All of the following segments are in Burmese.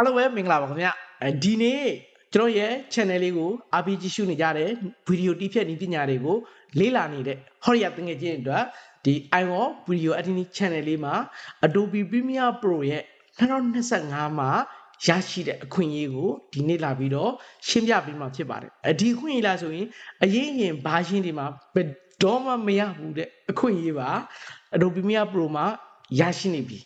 အားလုံးပဲမင်္ဂလာပါခင်ဗျအဲဒီနေ့ကျွန်တော်ရဲ့ channel လေးကိုအားပေးကြည့်ရှုနေကြတဲ့ဗီဒီယိုတိဖြတ်နည်းပညာတွေကိုလေ့လာနေတဲ့ဟောရီယာတငယ်ချင်းတွေအတွက်ဒီ iWall Video Editing Channel လေးမှာ Adobe Premiere Pro ရဲ့2025မှာရရှိတဲ့အခွင့်အရေးကိုဒီနေ့လာပြီးတော့ရှင်းပြပေးမှာဖြစ်ပါတယ်အဒီအခွင့်အရေးလားဆိုရင်အရင်ရင်ဘာရှင်းဒီမှာဘယ်တော့မှမရဘူးတဲ့အခွင့်အရေးပါ Adobe Premiere Pro မှာရရှိနေပြီ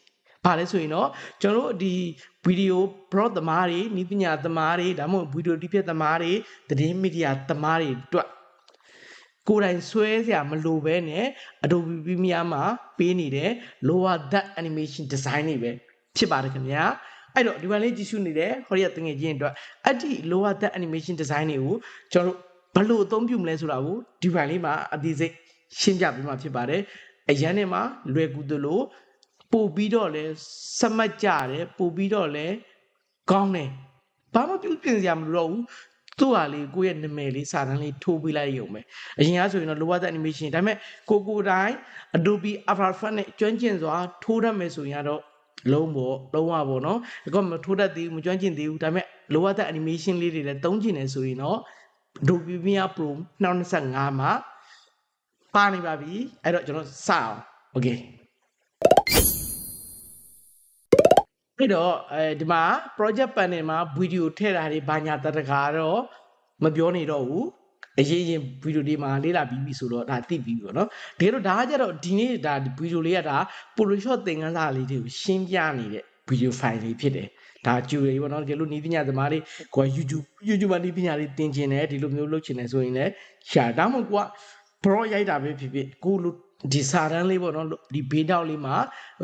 ဘာလဲဆိုရင်တော့ကျွန်တော်တို့ဒီဗီဒီယို blog သမားတွေဤပညာသမားတွေဒါမှမဟုတ်ဗီဒီယိုတိပြသမားတွေသတင်းမီဒီယာသမားတွေအတွက်ကိုယ်တိုင်ဆွဲစရာမလိုပဲနဲ့ Adobe Premiere မှာပေးနေတဲ့ lower that animation design တွေပဲဖြစ်ပါတယ်ခင်ဗျာအဲ့တော့ဒီဘက်လေးကြည့်ရှုနေတဲ့ဟောရတငယ်ချင်းအတွက်အဲ့ဒီ lower that animation design တွေကိုကျွန်တော်တို့ဘယ်လိုအသုံးပြုမလဲဆိုတာကိုဒီဘက်လေးမှာအသေးစိတ်ရှင်းပြပေးမှာဖြစ်ပါတယ်အရန်နဲ့မှာလွယ်ကူသလို ပို့ပြီးတော့လဲစမတ်ကြတယ်ပို့ပြီးတော့လဲကောင်းတယ်ဘာမှပြုပြင်စရာမလိုတော့ဘူးသူ့ဟာလေးကိုယ့်ရဲ့နာမည်လေးစာတန်းလေးထိုးပေးလိုက်ရုံပဲအရင်ကဆိုရင်တော့ lower that animation ဒါပေမဲ့ကိုကိုတိုင်း Adobe After Effects နဲ့ကျွမ်းကျင်စွာထိုးတတ်မယ်ဆိုရင်တော့လုံးပေါ့လုံးဝပေါ့နော်ဒါကမထိုးတတ်သေးဘူးမကျွမ်းကျင်သေးဘူးဒါပေမဲ့ lower that animation လေးတွေလည်းသုံးကျင်နေဆိုရင်တော့ Adobe Premiere Pro 2025မှာပါနေပါပြီအဲ့တော့ကျွန်တော်စအောင် okay အဲ့တော့အဲဒီမှာ project panel မှာဗီဒီယိုထည့်တာတွေဘာညာတတကာတော့မပြောနေတော့ဘူးအရေးရင်ဗီဒီယိုတွေမှာလေးလာပြီးပြီဆိုတော့ဒါသိပြီးပြီပေါ့နော်တကယ်တော့ဒါကကြတော့ဒီနေ့ဒါဗီဒီယိုလေးကဒါ Photoshop သင်ခန်းစာလေးတွေကိုရှင်းပြနေတဲ့ဗီဒီယို file လေးဖြစ်တယ်ဒါကျူရီပေါ့နော်တကယ်လို့နီးပညာသမားတွေကို YouTube YouTube မှာနီးပညာလေးသင်ကျင်တယ်ဒီလိုမျိုးလုပ်ချင်တယ်ဆိုရင်လည်းရှာဒါမှမဟုတ်က pro ရိုက်တာပဲဖြစ်ဖြစ်ကိုလို ဒီစာတန်းလေးပေါ့နော်ဒီဘေးတောက်လေးမှာ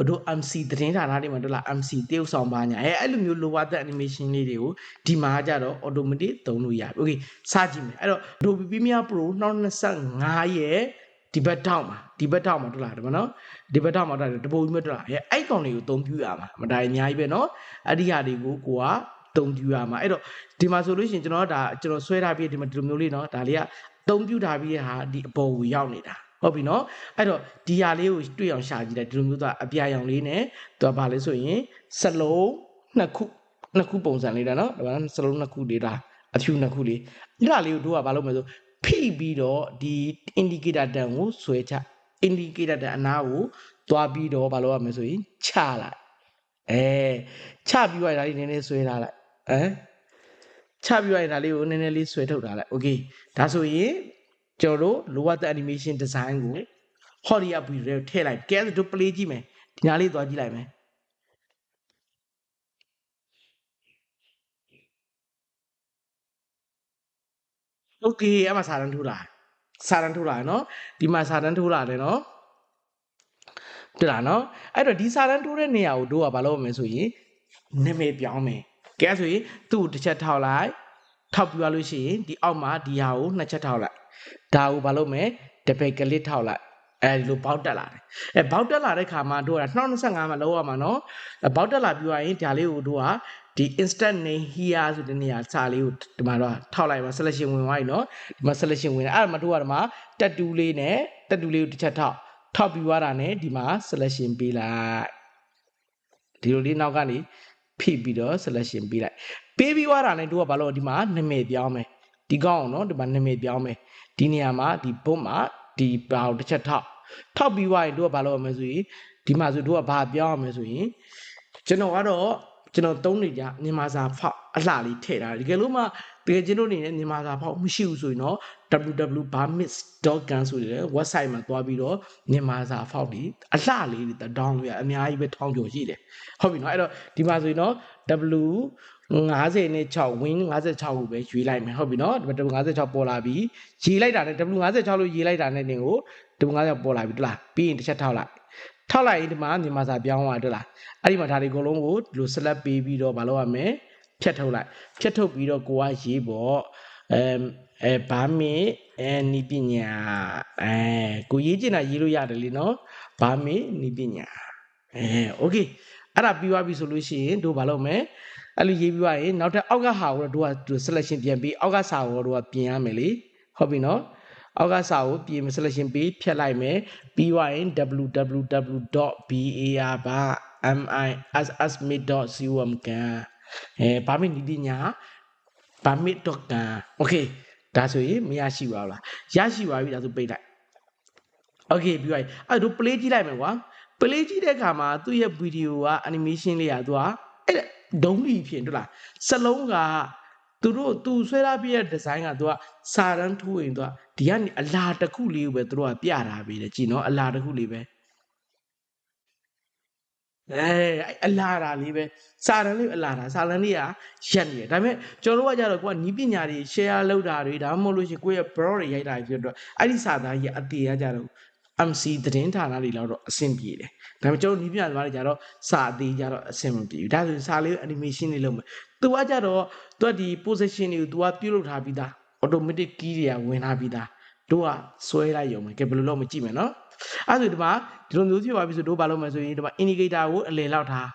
တို့ MC သတင်းဌာနတွေမှာတို့လား MC တရုပ်ဆောင်ပါညာအဲအဲ့လိုမျိုး lower that animation လေးတွေကိုဒီမှာကြတော့ automatic သုံးလို့ရပြီ။ Okay စကြည့်မယ်။အဲ့တော့ Adobe Premiere Pro 2025ရဲ့ဒီဘက်ထောက်မှာဒီဘက်ထောက်မှာတို့လားဒီမှာနော်ဒီဘက်ထောက်မှာတို့တပုံကြီးမတို့လားအဲအဲ့ကောင်တွေကိုသုံးပြရမှာမဒါအများကြီးပဲနော်အဲ့ဒီဟာတွေကိုကိုကသုံးပြရမှာအဲ့တော့ဒီမှာဆိုလို့ရှိရင်ကျွန်တော်ဒါကျွန်တော်ဆွဲထားပြီးဒီမှာဒီလိုမျိုးလေးနော်ဒါလေးကသုံးပြထားပြီးတဲ့ဟာဒီအပေါ်ကိုရောက်နေတာ ဟုတ်ပြီနော်အဲ့တော့ဒီဟာလေးကိုတွေ့အောင်ရှာကြည့်လိုက်ဒီလိုမျိုးသူကအပြာရောင်လေးနဲ့သူကဘာလဲဆိုရင်စလုံးနှစ်ခုနှစ်ခုပုံစံလေးတာနော်ဒါမှစလုံးနှစ်ခုလေးတာအဖြူနှစ်ခုလေးအဲ့ဒါလေးကိုတို့ကဘာလုပ်မလဲဆိုဖိပြီးတော့ဒီ indicator တန်ကိုဆွဲချ indicator တန်အနားကိုသွားပြီးတော့ဘာလုပ်ရမလဲဆိုရင်ချလိုက်အဲချပြီးတော့ဒါလေးနည်းနည်းဆွဲထားလိုက်အဲချပြီးတော့ဒါလေးကိုနည်းနည်းလေးဆွဲထုတ်ထားလိုက် okay ဒါဆိုရင် ကျွန်တော်တို့ lower the animation design ကိုဟော်ရီယာဗီဒီယိုထည့်လိုက်ကဲဆိုတို့ play ကြည့်မယ်ဒီနားလေးသွားကြည့်လိုက်မယ် okay အမှစာတန်းထိုးလာစာတန်းထိုးလာနော်ဒီမှာစာတန်းထိုးလာတယ်နော်တွေ့လားနော်အဲ့တော့ဒီစာတန်းထိုးတဲ့နေရာကိုတို့ကဘာလုပ်မလဲဆိုရင်နာမည်ပြောင်းမယ်ကဲဆိုရင်သူ့ကိုတစ်ချက်ထောက်လိုက်ထောက်ပြရလို့ရှိရင်ဒီအောက်မှာဒီဟာကိုနှစ်ချက်ထောက်လိုက် ဒါကိုဘာလုပ်မလဲတပည့်ကလစ်ထောက်လိုက်အဲဒီလိုပေါက်တက်လာတယ်အဲပေါက်တက်လာတဲ့ခါမှာတို့က2025မှာလောက်ရမှာနော်ပေါက်တက်လာပြီးသွားရင်ဒါလေးကိုတို့ကဒီ instant name here ဆိုတဲ့နေရာစာလေးကိုဒီမှာတော့ထောက်လိုက်ပါ selection ဝင်သွားပြီနော်ဒီမှာ selection ဝင်တယ်အဲ့ဒါမှတို့ကဒီမှာတက်တူးလေးနဲ့တက်တူးလေးကိုတစ်ချက်ထောက်ထောက်ပြီးသွားတာနဲ့ဒီမှာ selection ပေးလိုက်ဒီလိုလေးနောက်ကနေဖိပြီးတော့ selection ပေးလိုက်ပေးပြီးသွားတာနဲ့တို့ကဘာလို့ဒီမှာနာမည်ပြောင်းမယ် ဒီကောင်းအောင်နော်ဒီမှာနာမည်ပြောင်းမယ်ဒီနေရာမှာဒီဘုတ်မှာဒီဘာကိုတစ်ချက်ထောက်ထောက်ပြီးသွားရင်တို့ကဘာလုပ်ရမလဲဆိုရင်ဒီမှာဆိုတို့ကဘာပြောင်းရမလဲဆိုရင်ကျွန်တော်ကတော့ကျွန်တော်သုံးနေကြမြန်မာစာဖောက်အလှလေးထည့်ထားတယ်ဒီကယ်လို့မှတကယ်ကျွန်တော်အနေနဲ့မြန်မာစာဖောက်မရှိဘူးဆိုရင်တော့ www.barmits.com ဆိုတဲ့ website မှာသွားပြီးတော့မြန်မာစာဖောက်ဒီအလှလေးတွေတောင်းလို့ရအများကြီးပဲထောင်းကျော်ရှိတယ်ဟုတ်ပြီနော်အဲ့တော့ဒီမှာဆိုရင်တော့ w 50နဲ့6 win 56ကိုပဲရွေးလိုက်မယ်ဟုတ်ပြီနော်ဒီမှာ w56 ပေါ်လာပြီရေးလိုက်တာနဲ့ w56 လို့ရေးလိုက်တာနဲ့တင်ကို w56 ပေါ်လာပြီတလားပြီးရင်တစ်ချက်ထောက်လိုက်ထောက်လိုက်ရင်ဒီမှာမြန်မာစာပြောင်းသွားတယ်လားအဲ့ဒီမှာဒါတွေအကုန်လုံးကိုဒီလို select ပေးပြီးတော့မလုပ်ရမယ်ဖြတ်ထုတ်လိုက်ဖြတ်ထုတ်ပြီးတော့ကိုကရေးပေါ့အဲအဲဘာမင်းအဲနီးပညာအဲကိုရေးချင်တာရေးလို့ရတယ်လीနော်ဘာမင်းနီးပညာအဲโอเคအဲ့ဒါပြီးသွားပြီဆိုလို့ရှိရင်တို့ဘာလုပ်မလဲ အဲ့လိုရေးပြီးသွားရင်နောက်ထပ်အောက်ကဟာကိုတော့တို့က selection ပြန်ပြီးအောက်ကစာကိုတို့ကပြင်ရမယ်လေဟုတ်ပြီနော်အောက်ကစာကိုပြင် selection ပေးဖြတ်လိုက်မယ်ပြီးသွားရင် www.bar ဘာ misasmit.com ကန် အဲဘာမစ်နီပညာဘာမစ်တော့ကန်โอเคဒါဆိုရင်မရရှိပါဘူးလားရရှိပါပြီဒါဆိုပိတ်လိုက်โอเคပြီးပါပြီအဲ့တော့ play ကြည့်လိုက်မယ်ကွာ play ကြည့်တဲ့အခါမှာသူ့ရဲ့ video က animation လေးอ่ะသူကအဲ့ ဒုံးလီဖြစ်ဟုတ်လားစလုံးကသူတို့သူဆွဲထားပြတဲ့ design ကသူကစာရန်ထိုးရင်သူကဒီကနေအလာတစ်ခုလေးကိုပဲသူတို့ကပြထားပေးတယ်ကြည်နော်အလာတစ်ခုလေးပဲအဲအဲ့အလာတာလေးပဲစာရန်လေးအလာတာစာရန်လေးကရက်နေတယ်ဒါပေမဲ့ကျွန်တော်တို့ကကြတော့ကိုကနီးပညာတွေ share လုပ်တာတွေဒါမှမဟုတ်လို့ရှိရင်ကိုယ့်ရဲ့ blog တွေရိုက်တာတွေဖြစ်တော့အဲ့ဒီစာသားကြီးအတေရကြတော့ MC သတင်းဌာနတွေလောက်တော့အဆင်ပြေတယ်ဒါပေမဲ့ကျွန်တော်နီးပညာသမားတွေကြတော့စာအသေးကြတော့အဆင်မပြေဘူးဒါဆိုရင်စာလေး animation လေးလုပ်မယ်သူကကြတော့သူကဒီ position တွေကို तू ကပြုတ်လုပ်ထားပြီးသား automatic key တွေကဝင်ထားပြီးသားတို့ကဆွဲလိုက်ရုံပဲကဲဘယ်လိုလုပ်မကြည့်မယ်နော်အဲ့ဒါဆိုဒီမှာဒီလိုမျိုးဖြစ်သွားပြီဆိုတို့ဘာလုပ်မလဲဆိုရင်ဒီမှာ indicator ကိုအလယ်လောက်ထား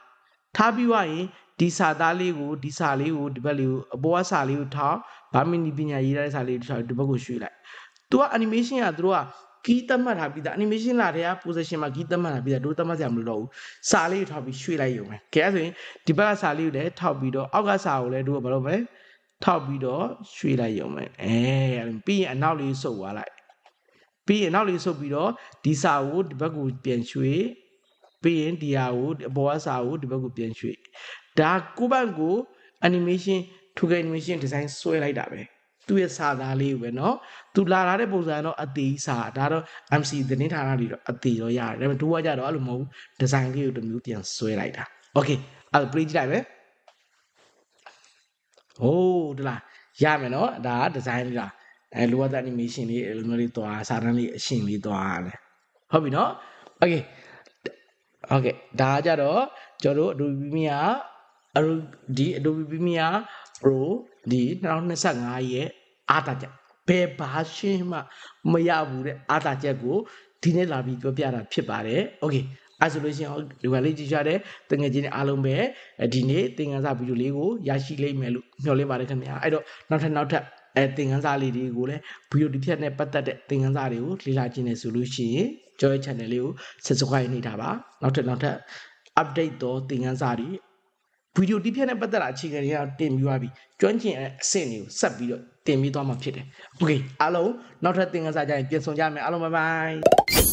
ထားပြီးွားရင်ဒီစာသားလေးကိုဒီစာလေးကိုဒီဘက်လေးကိုအပေါ်ကစာလေးကိုထောက်ဗာမီနီပညာရေးတဲ့စာလေးကိုထောက်ဒီဘက်ကိုရွှေ့လိုက်။ तू က animation ကသူတို့က key သတ်မှတ်ထားပြီးသား animation လာတဲ့က position မှာ key သတ်မှတ်ထားပြီးသားတို့သတ်မှတ်စရာမလိုတော့ဘူး။စာလေးကိုထောက်ပြီးရွှေ့လိုက်ရုံပဲ။ကဲအဲ့ဆိုရင်ဒီဘက်ကစာလေးကိုလည်းထောက်ပြီးတော့အောက်ကစာကိုလည်းတို့ကဘာလုပ်မလဲ။ထောက်ပြီးတော့ရွှေ့လိုက်ရုံပဲ။အဲပြီးရင်အနောက်လေးဆုပ်သွားလိုက်။ပြီးရင်နောက်လေးဆုပ်ပြီးတော့ဒီစာကိုဒီဘက်ကိုပြန်ရွှေ့ပြီးရင်ဒီဟာကိုအပေါ်ကစာကိုဒီဘက်ကိုပြန်ရွှေ့ဒါကိုဘန့်ကို animation ထူက animation design ဆွဲလိုက်တာပဲ သူ့ရဲ့စာသားလေးကိုပဲเนาะသူလာလာတဲ့ပုံစံတော့အသေးစာဒါတော့ MC သတင်းဌာနတွေတော့အသေးတော့ရတယ်ဒါပေမဲ့တို့ကကြတော့အဲ့လိုမဟုတ်ဘူး design လေးကိုတစ်မျိုးပြန်ဆွဲလိုက်တာ okay အဲ့ဒါ play ကြည့်လိုက်မယ်ဟိုးတလားရမယ်เนาะဒါက design လေးလားအဲလိုအပ်တဲ့ animation လေးလိုမျိုးလေးသွားစာတန်းလေးအရှင်လေးသွားရတယ်ဟုတ်ပြီเนาะ okay ဟုတ်ကဲ့ဒါကကြတော့ကျွန်တော်တို့ Adobe Premiere အဒီ Adobe Premiere Pro ဒီ2025ရဲ့အားတာချက်ဘယ်ဘာရှင်းမှမရဘူးတဲ့အားတာချက်ကိုဒီနေ့လာပြီးပြောပြတာဖြစ်ပါတယ်။ Okay အဲဆိုလို့ရှိရင်ဒီကလေးကြည့်ရတဲ့တငယ်ချင်းတွေအားလုံးပဲဒီနေ့သင်ခန်းစာဗီဒီယိုလေးကိုရရှိလိမ့်မယ်လို့မျှော်လင့်ပါတယ်ခင်ဗျာ။အဲ့တော့နောက်ထပ်နောက်ထပ်အဲသင်ခန်းစာလေးတွေကိုလည်းဗီဒီယိုတစ်ဖြတ်နဲ့ပတ်သက်တဲ့သင်ခန်းစာတွေကိုလေ့လာခြင်းနဲ့ဆိုလို့ရှိရင် Joy Channel လေးကို Subscribe နေတာပါနောက်ထပ်နောက်ထပ် update တော့သင်ခန်းစာတွေ ဗီဒီယိုတစ်ဖြတ်နဲ့ပတ်သက်တာအခြေခံတွေကတင်ပြီးသွားပြီကျွမ်းကျင်အဆင့်တွေကိုဆက်ပြီးတော့တင်ပြီးသွားမှာဖြစ်တယ်။ Okay အားလုံးနောက်ထပ်သင်ခန်းစာကြရင်ပြန်ဆောင်ကြမယ်အားလုံး bye bye